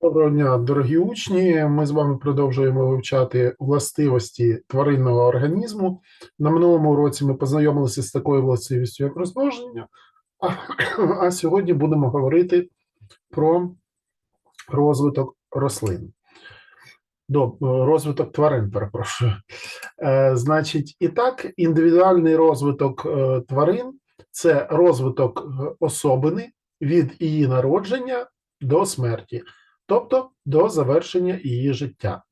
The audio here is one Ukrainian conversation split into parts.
Доброго дня, дорогі учні. Ми з вами продовжуємо вивчати властивості тваринного організму. На минулому уроці ми познайомилися з такою властивістю, як розмноження, а, а сьогодні будемо говорити про розвиток рослин. До, розвиток тварин, перепрошую. Е, значить, і так, індивідуальний розвиток е, тварин це розвиток е, особини від її народження до смерті тобто до завершення її життя.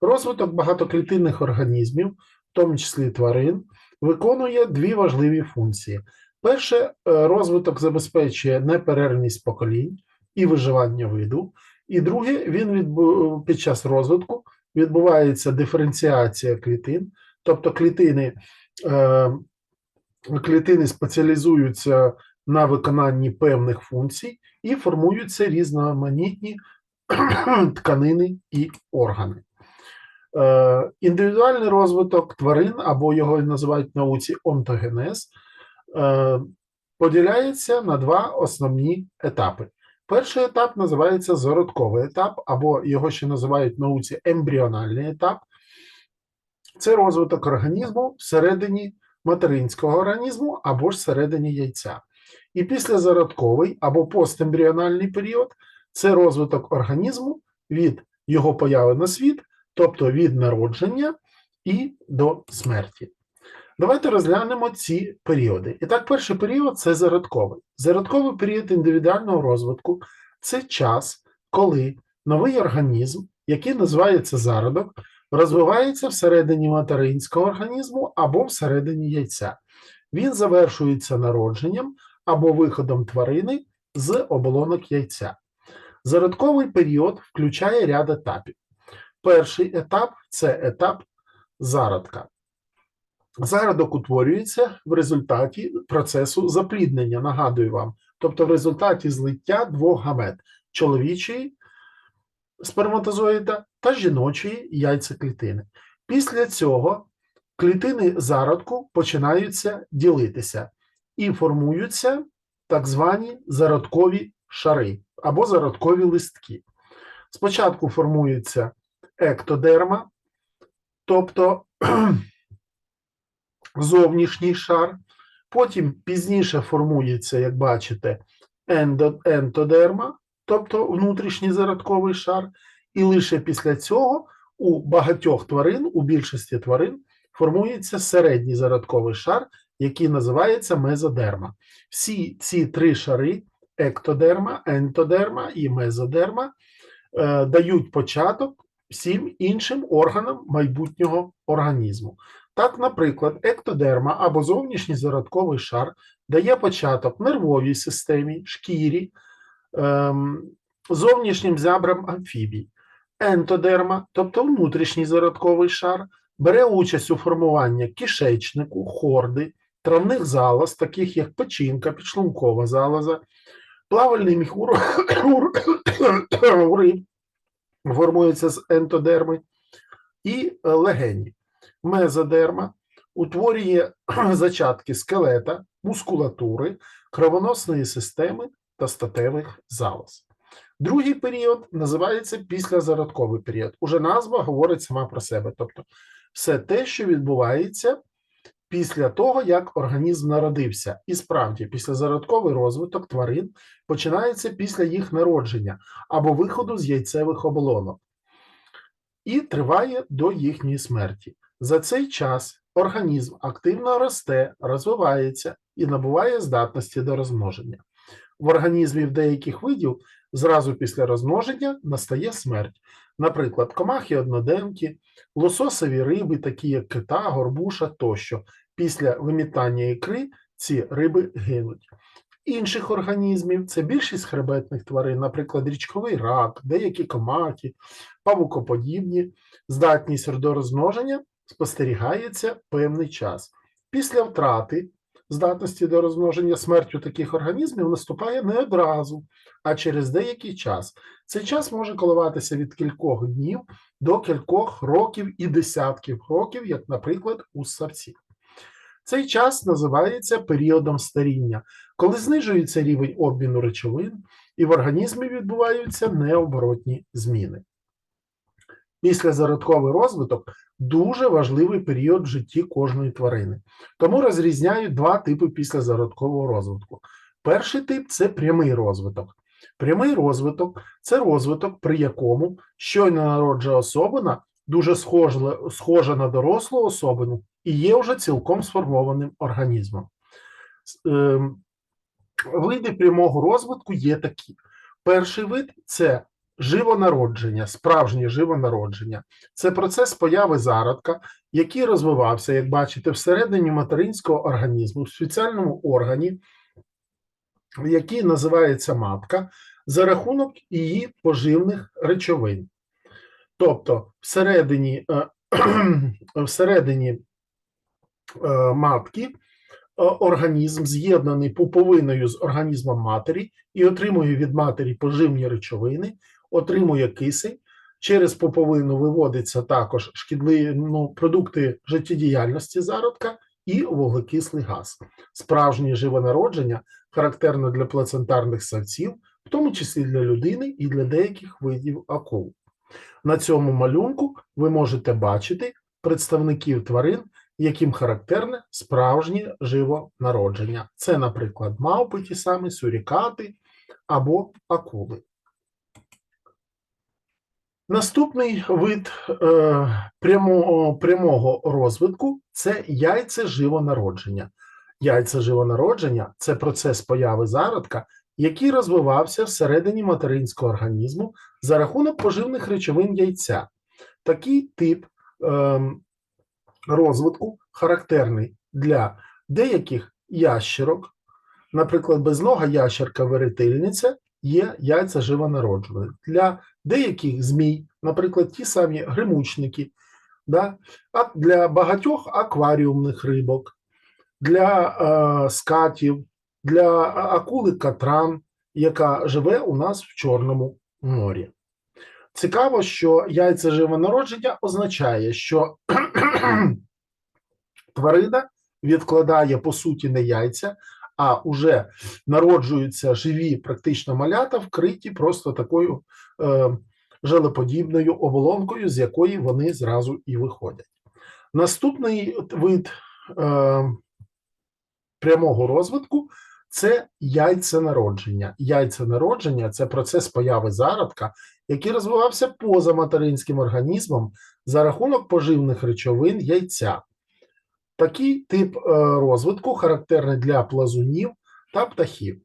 Розвиток багатоклітинних організмів, в тому числі тварин, виконує дві важливі функції. Перше, е, розвиток забезпечує неперервність поколінь і виживання виду. І друге, він відбу... під час розвитку відбувається диференціація клітин, тобто клітини, е... клітини спеціалізуються на виконанні певних функцій і формуються різноманітні тканини і органи. Е, Індивідуальний розвиток тварин, або його називають в науці онтогенез, е, поділяється на два основні етапи. Перший етап називається зародковий етап, або його ще називають в науці ембріональний етап. Це розвиток організму всередині материнського організму або ж всередині яйця. І післязародковий або постембріональний період це розвиток організму від його появи на світ, тобто від народження і до смерті. Давайте розглянемо ці періоди. І так, перший період це зародковий. Зародковий період індивідуального розвитку це час, коли новий організм, який називається зародок, розвивається всередині материнського організму або всередині яйця. Він завершується народженням або виходом тварини з оболонок яйця. Зародковий період включає ряд етапів. Перший етап це етап зародка. Зародок утворюється в результаті процесу запліднення, нагадую вам, тобто в результаті злиття двох гамет чоловічої сперматозоїда та жіночої яйцеклітини. Після цього клітини зародку починаються ділитися і формуються так звані зародкові шари або зародкові листки. Спочатку формується ектодерма, тобто зовнішній шар, потім пізніше формується, як бачите, ентодерма, тобто внутрішній зародковий шар, і лише після цього у багатьох тварин, у більшості тварин, формується середній зародковий шар, який називається мезодерма. Всі ці три шари ектодерма, ентодерма і мезодерма е, дають початок всім іншим органам майбутнього організму. Так, наприклад, ектодерма або зовнішній зародковий шар дає початок нервовій системі, шкірі, ем, зовнішнім зябрам амфібій. Ентодерма, тобто внутрішній зародковий шар, бере участь у формуванні кишечнику, хорди, травних залоз, таких як печінка, підшлункова залоза, Плавальний міхур риб формується з ентодерми і легені. Мезодерма утворює зачатки скелета, мускулатури, кровоносної системи та статевих залоз. Другий період називається післязародковий період. Уже назва говорить сама про себе. Тобто, все те, що відбувається після того, як організм народився. І справді, післязародковий розвиток тварин починається після їх народження або виходу з яйцевих оболонок і триває до їхньої смерті. За цей час організм активно росте, розвивається і набуває здатності до розмноження. В організмів деяких видів зразу після розмноження настає смерть. Наприклад, комахи одноденки, лососові риби, такі як кита, горбуша тощо. Після вимітання ікри ці риби гинуть. Інших організмів це більшість хребетних тварин, наприклад, річковий рак, деякі комахи, павукоподібні, здатність до розмноження спостерігається певний час. Після втрати здатності до розмноження смертю таких організмів наступає не одразу, а через деякий час. Цей час може коливатися від кількох днів до кількох років і десятків років, як, наприклад, у савців. Цей час називається періодом старіння. коли знижується рівень обміну речовин і в організмі відбуваються необоротні зміни. Післязародковий розвиток дуже важливий період в житті кожної тварини. Тому розрізняють два типи післязародкового розвитку. Перший тип це прямий розвиток. Прямий розвиток це розвиток, при якому щойно народжує особина дуже схожа, схожа на дорослу особину і є вже цілком сформованим організмом. Ем, Види прямого розвитку є такі. Перший вид це живонародження, справжнє живонародження. Це процес появи зародка, який розвивався, як бачите, всередині материнського організму, в спеціальному органі, який називається матка, за рахунок її поживних речовин. Тобто, всередині, е, всередині е, матки е, організм з'єднаний пуповиною з організмом матері і отримує від матері поживні речовини, отримує кисень. Через пуповину виводиться також шкідливі ну, продукти життєдіяльності зародка і вуглекислий газ. Справжнє живонародження характерне для плацентарних савців, в тому числі для людини і для деяких видів акул. На цьому малюнку ви можете бачити представників тварин, яким характерне справжнє живонародження. Це, наприклад, мавпи ті самі, сурікати або акули. Наступний вид е, прямого, прямого розвитку це яйцеживонародження. Яйцеживонародження це процес появи зародка, який розвивався всередині материнського організму за рахунок поживних речовин яйця. Такий тип е, розвитку характерний для деяких ящерок, наприклад, безнога ящерка веретильниця є яйця живонароджувальні. Для деяких змій, наприклад, ті самі гримучники, да? а для багатьох акваріумних рибок, для е, скатів, для акули катран, яка живе у нас в Чорному морі. Цікаво, що яйця живонародження означає, що тварина відкладає по суті не яйця, а уже народжуються живі практично малята, вкриті просто такою е, желеподібною оболонкою, з якої вони зразу і виходять. Наступний вид е, прямого розвитку це яйценародження. Яйценародження це процес появи зародка, який розвивався поза материнським організмом за рахунок поживних речовин яйця. Такий тип е, розвитку характерний для плазунів та птахів.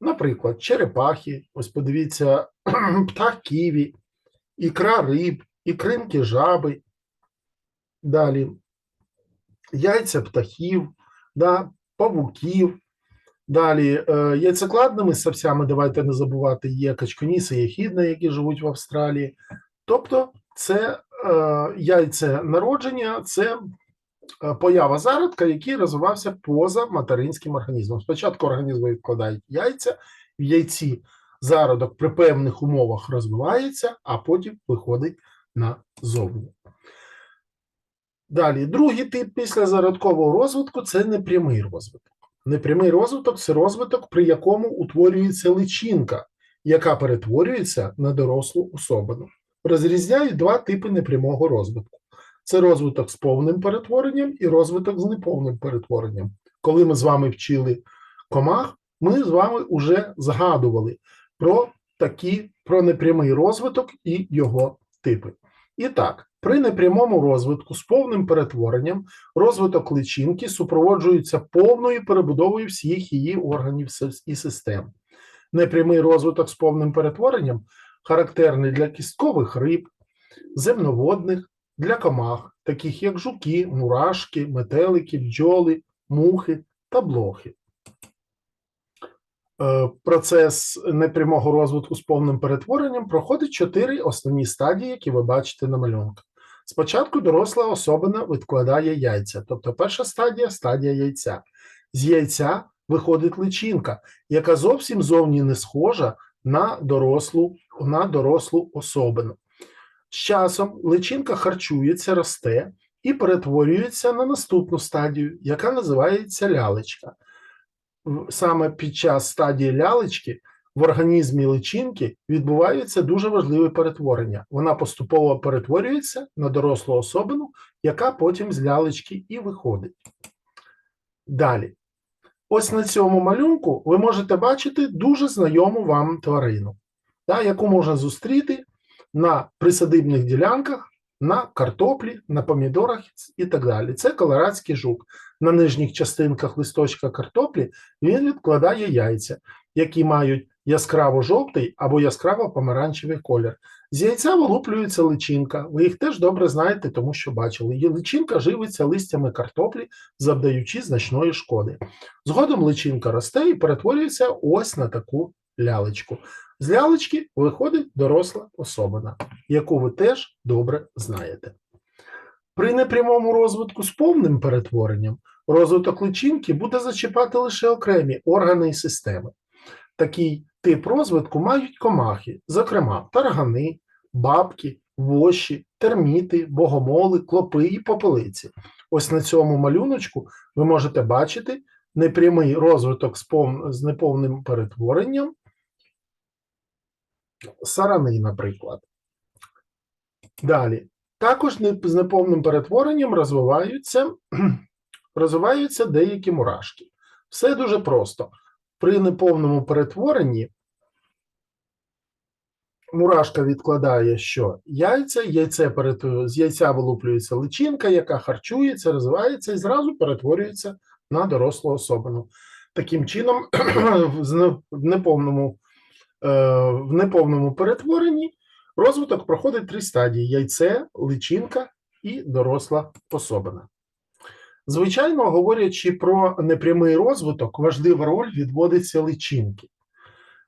Наприклад, черепахи, ось подивіться, птах ківі, ікра риб, ікринки жаби. Далі яйця птахів, да, павуків. Далі е, яйцекладними савцями, давайте не забувати, є качконіси і ехідна, які живуть в Австралії. Тобто, це е, яйце народження, це поява зародка, який розвивався поза материнським організмом. Спочатку організм відкладають яйця, в яйці зародок при певних умовах розвивається, а потім виходить назовні. Далі, другий тип післязародкового розвитку це непрямий розвиток. Непрямий розвиток це розвиток, при якому утворюється личинка, яка перетворюється на дорослу особину. Розрізняють два типи непрямого розвитку: це розвиток з повним перетворенням і розвиток з неповним перетворенням. Коли ми з вами вчили комах, ми з вами вже згадували про такі про непрямий розвиток і його типи. І так, при непрямому розвитку з повним перетворенням розвиток личинки супроводжується повною перебудовою всіх її органів і систем. Непрямий розвиток з повним перетворенням характерний для кісткових риб, земноводних, для комах, таких як жуки, мурашки, метелики, бджоли, мухи та блохи. Е, Процес непрямого розвитку з повним перетворенням проходить чотири основні стадії, які ви бачите на малюнках. Спочатку доросла особина відкладає яйця, тобто перша стадія стадія яйця. З яйця виходить личинка, яка зовсім зовні не схожа на дорослу, на дорослу особину. З часом личинка харчується, росте і перетворюється на наступну стадію, яка називається лялечка. саме під час стадії лялечки в організмі личинки відбувається дуже важливе перетворення. Вона поступово перетворюється на дорослу особину, яка потім з лялечки і виходить. Далі. Ось на цьому малюнку ви можете бачити дуже знайому вам тварину, яку можна зустріти на присадибних ділянках, на картоплі, на помідорах і так далі. Це колорадський жук. На нижніх частинках листочка картоплі він відкладає яйця, які мають яскраво-жовтий або яскраво-помаранчевий колір. З яйця вилуплюється личинка. Ви їх теж добре знаєте, тому що бачили. Її личинка живиться листями картоплі, завдаючи значної шкоди. Згодом личинка росте і перетворюється ось на таку лялечку. З лялечки виходить доросла особина, яку ви теж добре знаєте. При непрямому розвитку з повним перетворенням розвиток личинки буде зачіпати лише окремі органи і системи. Такий тип розвитку мають комахи, зокрема таргани, бабки, воші, терміти, богомоли, клопи і попелиці. Ось на цьому малюночку ви можете бачити непрямий розвиток з, неповним перетворенням сарани, наприклад. Далі. Також з неповним перетворенням розвиваються, розвиваються деякі мурашки. Все дуже просто. При неповному перетворенні мурашка відкладає що? Яйця, яйце перет- з яйця вилуплюється личинка, яка харчується, розвивається і зразу перетворюється на дорослу особину. Таким чином, в неповному, в неповному перетворенні розвиток проходить три стадії: яйце, личинка і доросла особина. Звичайно, говорячи про непрямий розвиток, важлива роль відводиться личинки.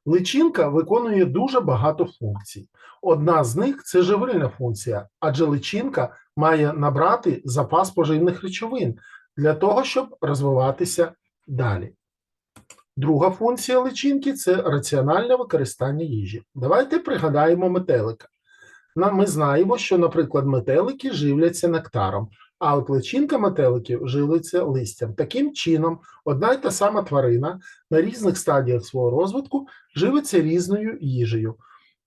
Личинка виконує дуже багато функцій. Одна з них це живильна функція, адже личинка має набрати запас поживних речовин для того, щоб розвиватися далі. Друга функція личинки це раціональне використання їжі. Давайте пригадаємо метелика. Ми знаємо, що, наприклад, метелики живляться нектаром, а от личинка метеликів живиться листям. Таким чином, одна й та сама тварина на різних стадіях свого розвитку живиться різною їжею.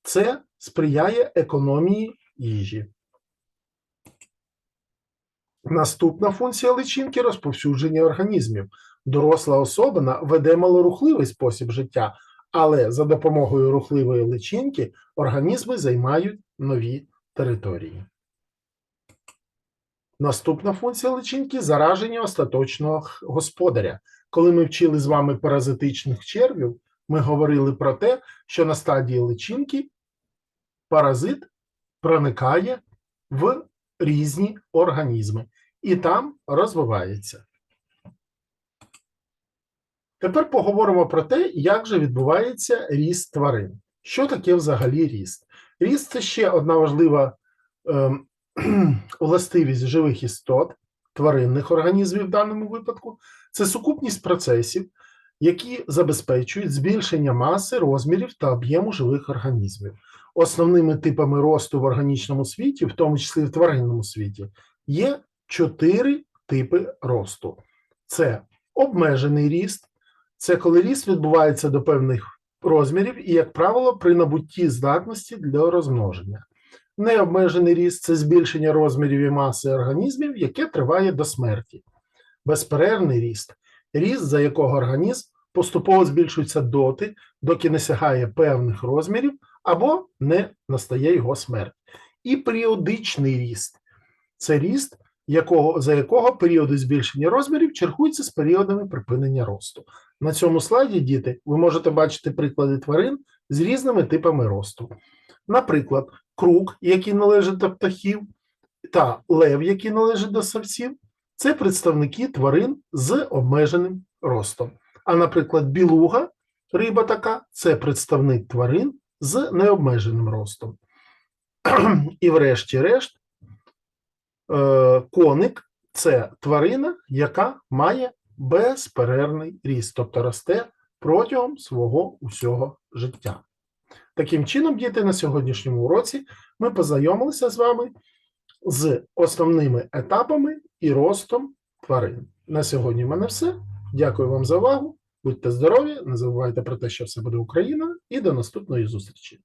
Це сприяє економії їжі. Наступна функція личинки розповсюдження організмів. Доросла особина веде малорухливий спосіб життя, але за допомогою рухливої личинки організми займають нові території. Наступна функція личинки зараження остаточного господаря. Коли ми вчили з вами паразитичних червів, ми говорили про те, що на стадії личинки паразит проникає в різні організми і там розвивається. Тепер поговоримо про те, як же відбувається ріст тварин. Що таке взагалі ріст? Ріст це ще одна важлива ем, властивість живих істот, тваринних організмів в даному випадку. Це сукупність процесів, які забезпечують збільшення маси, розмірів та об'єму живих організмів. Основними типами росту в органічному світі, в тому числі в тваринному світі, є чотири типи росту: це обмежений ріст, це коли ріст відбувається до певних розмірів і, як правило, при набутті здатності для розмноження. Необмежений ріст це збільшення розмірів і маси організмів, яке триває до смерті. Безперервний ріст ріст, за якого організм поступово збільшується доти, доки не сягає певних розмірів або не настає його смерть. І періодичний ріст це ріст, якого, за якого періоди збільшення розмірів чергуються з періодами припинення росту. На цьому слайді, діти, ви можете бачити приклади тварин з різними типами росту. Наприклад, круг, який належить до птахів, та лев, який належить до савців, це представники тварин з обмеженим ростом. А, наприклад, білуга, риба така, це представник тварин з необмеженим ростом. І врешті-решт, коник це тварина, яка має безперервний ріст, тобто росте протягом свого усього життя. Таким чином, діти, на сьогоднішньому уроці ми познайомилися з вами з основними етапами і ростом тварин. На сьогодні в мене все. Дякую вам за увагу. Будьте здорові, не забувайте про те, що все буде Україна, і до наступної зустрічі.